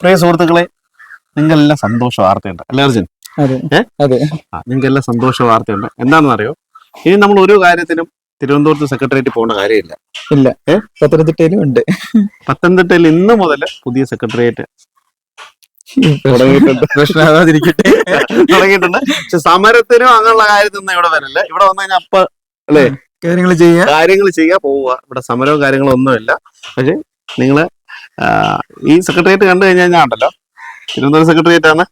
പ്രിയ സുഹൃത്തുക്കളെ നിങ്ങളെല്ലാം സന്തോഷ വാർത്തയുണ്ട്. അല്ലേ അർജുൻ? നിങ്ങൾക്കെല്ലാം സന്തോഷ വാർത്തയുണ്ട്. എന്താണെന്ന് അറിയോ ഇനി നമ്മൾ ഒരു കാര്യത്തിനും തിരുവനന്തപുരത്ത് സെക്രട്ടേറിയറ്റ് പോകേണ്ട കാര്യമില്ല. ഇല്ല? പത്തനംതിട്ടയിലും ഉണ്ട്. പത്തനംതിട്ടയിൽ ഇന്ന് മുതൽ പുതിയ സെക്രട്ടേറിയറ്റ് തുടങ്ങിയിട്ടുണ്ട്. പ്രശ്നമാകാതിരിക്കട്ടെ തുടങ്ങിയിട്ടുണ്ട്. പക്ഷെ സമരത്തിനും അങ്ങനെയുള്ള കാര്യത്തിനൊന്നും ഇവിടെ വരില്ല. ഇവിടെ വന്നു കഴിഞ്ഞാൽ അല്ലേ? കാര്യങ്ങൾ ചെയ്യാ? കാര്യങ്ങൾ ചെയ്യാ പോവുക. ഇവിടെ സമരവും കാര്യങ്ങളും ഒന്നുമില്ല. പക്ഷെ നിങ്ങൾ ഈ സെക്രട്ടേറിയറ്റ് കണ്ടു കഴിഞ്ഞാൽ ഞാൻ ഉണ്ടല്ലോ. തിരുവനന്തപുരം സെക്രട്ടേറിയറ്റ് ആണ്.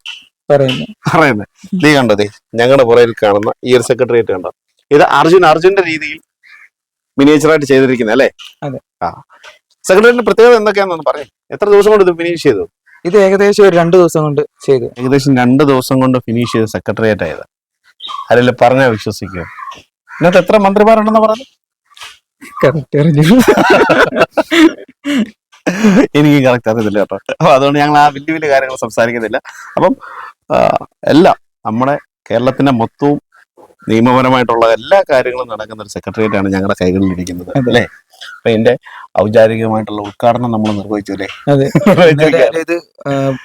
പറയുന്നു. പറയുന്നത് നീ കണ്ടോ ദേ ഞങ്ങളുടെ പുറകിൽ കാണുന്ന ഈ ഒരു സെക്രട്ടേറിയറ്റ് കണ്ടോ? ഇത് അർജുൻ അർജുന്റെ രീതിയിൽ മിനിയേച്ചറായിട്ട് ചെയ്തിരിക്കുന്നത് അല്ലേ. ആ. സെക്രട്ടേറിയറ്റിന്റെ പ്രത്യേകത എന്തൊക്കെയാണെന്ന് പറഞ്ഞു എത്ര ദിവസം കൊണ്ട് ഇത് ഫിനിഷ് ചെയ്തു? ഇത് ഏകദേശം ഒരു രണ്ട് ദിവസം കൊണ്ട് ചെയ്തു. ഏകദേശം രണ്ട് ദിവസം കൊണ്ട് ഫിനിഷ് ചെയ്ത് സെക്രട്ടേറിയറ്റ് ആയത്. അല്ലെ പറഞ്ഞാൽ വിശ്വസിക്കുക ഇന്നത്തെ എത്ര മന്ത്രിമാരുണ്ടെന്ന് പറഞ്ഞു കറക്റ്റ് അറിഞ്ഞു എനിക്ക് കറക്റ്റ് അറിയത്തില്ല കേട്ടോ. അപ്പൊ അതുകൊണ്ട് ഞങ്ങൾ ആ വലിയ വലിയ കാര്യങ്ങൾ സംസാരിക്കുന്നില്ല അപ്പം എല്ലാം നമ്മുടെ കേരളത്തിന്റെ മൊത്തവും നിയമപരമായിട്ടുള്ള എല്ലാ കാര്യങ്ങളും നടക്കുന്ന ഒരു സെക്രട്ടേറിയറ്റ് ആണ് ഞങ്ങളുടെ കൈകളിൽ ഇരിക്കുന്നത് അല്ലേ? അപ്പൊ എന്റെ ഔപചാരികമായിട്ടുള്ള ഉദ്ഘാടനം നമ്മൾ നിർവഹിച്ചു അല്ലേ ഇത്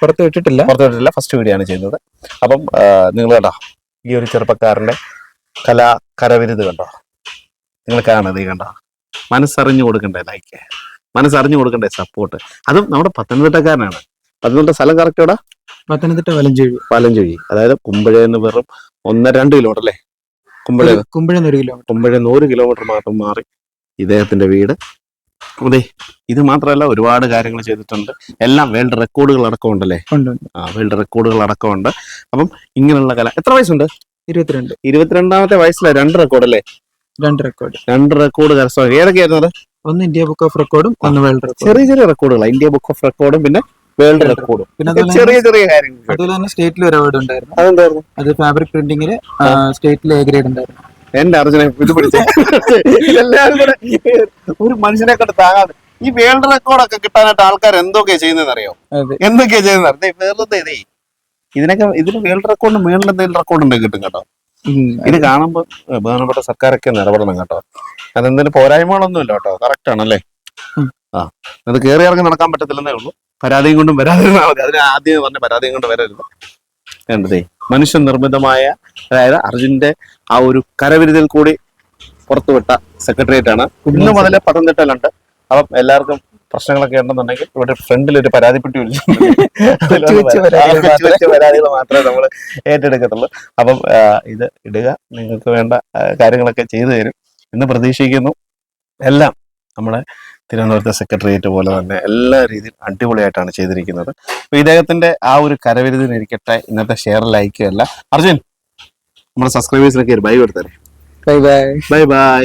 പുറത്തു പുറത്ത് വിട്ടിട്ടില്ല. ഫസ്റ്റ് വീഡിയോ ആണ് ചെയ്യുന്നത്. അപ്പം നിങ്ങൾ കേട്ടോ ഈ ഒരു ചെറുപ്പക്കാരന്റെ കലാ കരവിരുത് കണ്ടോ? നിങ്ങൾ കാണുന്നത് കണ്ടോ? മനസ്സറിഞ്ഞു കൊടുക്കണ്ടേ ലൈക്ക് മനസ്സറിഞ്ഞു കൊടുക്കണ്ടേ സപ്പോർട്ട് അതും നമ്മുടെ പത്തനംതിട്ടക്കാരനാണ്. പത്തനംതിട്ട സ്ഥലം കറക്റ്റ് എവിടെ? പത്തനംതിട്ട വലഞ്ചുഴി വലഞ്ചുഴി അതായത് കുമ്പഴന്ന് വെറും ഒന്നര രണ്ട് കിലോമീറ്റർ അല്ലേ? കുമ്പഴ. കുമ്പഴന്ന് ഒരു കിലോമീറ്റർ കുമ്പഴ നൂറ് കിലോമീറ്റർ മാത്രം മാറി ഇദ്ദേഹത്തിന്റെ വീട്. അതെ ഇത് മാത്രമല്ല ഒരുപാട് കാര്യങ്ങൾ ചെയ്തിട്ടുണ്ട്. എല്ലാം വേൾഡ് റെക്കോർഡുകൾ അടക്കം ഉണ്ടല്ലേ? ഉണ്ട് ഉണ്ട്. ആ വേൾഡ് റെക്കോർഡുകൾ അടക്കം ഉണ്ട്. അപ്പം ഇങ്ങനെയുള്ള കല എത്ര വയസ്സുണ്ട്? ഇരുപത്തിരണ്ട്. ഇരുപത്തിരണ്ടാമത്തെ വയസ്സിലെ രണ്ട് റെക്കോർഡ് അല്ലേ? രണ്ട് റെക്കോർഡ് രണ്ട് റെക്കോർഡ് കരസ്ഥമാക്കി. ഏതൊക്കെയായിരുന്നു അത്? ഒന്ന് ഇന്ത്യ ബുക്ക് ഓഫ് റെക്കോർഡും ഒന്ന് വേൾഡ് റെക്കോർഡ് ചെറിയ ചെറിയ റെക്കോർഡുകൾ ഇന്ത്യ ബുക്ക് ഓഫ് റെക്കോർഡും പിന്നെ വേൾഡ് റെക്കോർഡും പിന്നെ ചെറിയ ചെറിയ കാര്യങ്ങൾ അതുപോലെ തന്നെ സ്റ്റേറ്റിൽ ഒരു അവാർഡ് ഉണ്ടായിരുന്നു. അതെന്തായിരുന്നു? അത് ഫാബ്രിക് പ്രിന്റിങ്ങിൽ സ്റ്റേറ്റിൽ എ ഗ്രേഡ് ഉണ്ടായിരുന്നു. എന്റെ അർജുനെ ഇത് പിടിച്ച. കൂടെ ഒരു മനുഷ്യനെ കണ്ട് താങ്ങാതെ. ഈ വേൾഡ് റെക്കോർഡൊക്കെ കിട്ടാനായിട്ട് ആൾക്കാർ എന്തൊക്കെയാ ചെയ്യുന്നതെന്ന് അറിയോ അതെ. എന്തൊക്കെയാ ചെയ്യുന്നത് വേറെ ഇതേ. ഇതിനൊക്കെ ഇതിന് വേൾഡ് റെക്കോർഡിന് മേളിൽ എന്തെങ്കിലും റെക്കോർഡ് ഉണ്ടെങ്കിൽ കിട്ടും കേട്ടോ. ഇത് കാണുമ്പോൾ ബഹുമാനപ്പെട്ട സർക്കാരൊക്കെ നിലപെടണം കേട്ടോ. അതെന്തിന് പോരായ്മകളൊന്നുമില്ല കേട്ടോ. കറക്റ്റ് ആണല്ലേ? ആ. അത് കയറി ഇറങ്ങി നടക്കാൻ പറ്റത്തില്ലെന്നേ ഉള്ളൂ. പരാതിയും കൊണ്ടും വരാതിരുന്നാൽ മതി. അതിന് ആദ്യം പറഞ്ഞ പരാതിയും കൊണ്ട് വരരുത്. വേണ്ടതേ മനുഷ്യ നിർമ്മിതമായ അതായത് അർജുന്റെ ആ ഒരു കരവിരുതിൽ കൂടി പുറത്തുവിട്ട സെക്രട്ടേറിയറ്റ് ആണ്. ഇന്ന് മുതൽ പത്തനംതിട്ടയിലുണ്ട് അപ്പം എല്ലാവർക്കും പ്രശ്നങ്ങളൊക്കെ ഉണ്ടെന്നുണ്ടെങ്കിൽ ഇവിടെ ഫ്രണ്ടിൽ ഒരു പരാതിപ്പെട്ടി വിളിച്ചു പരാതികൾ മാത്രമേ. നമ്മൾ ഏറ്റെടുക്കത്തുള്ളൂ. അപ്പം ഇത് ഇടുക. നിങ്ങൾക്ക് വേണ്ട കാര്യങ്ങളൊക്കെ ചെയ്തു തരും. എന്ന് പ്രതീക്ഷിക്കുന്നു. എല്ലാം നമ്മുടെ തിരുവനന്തപുരത്തെ സെക്രട്ടേറിയറ്റ് പോലെ തന്നെ എല്ലാ രീതിയിലും അടിപൊളിയായിട്ടാണ് ചെയ്തിരിക്കുന്നത്. അപ്പൊ ഇദ്ദേഹത്തിന്റെ ആ ഒരു കരവിരുതിനിരിക്കട്ടെ ഇന്നത്തെ ഷെയർ ലൈക്ക് അല്ല. അർജുൻ നമ്മുടെ സബ്സ്ക്രൈബേഴ്സിനൊക്കെ ഒരു ബൈ കൊടുത്തേ ബൈ ബൈ ബൈ ബൈ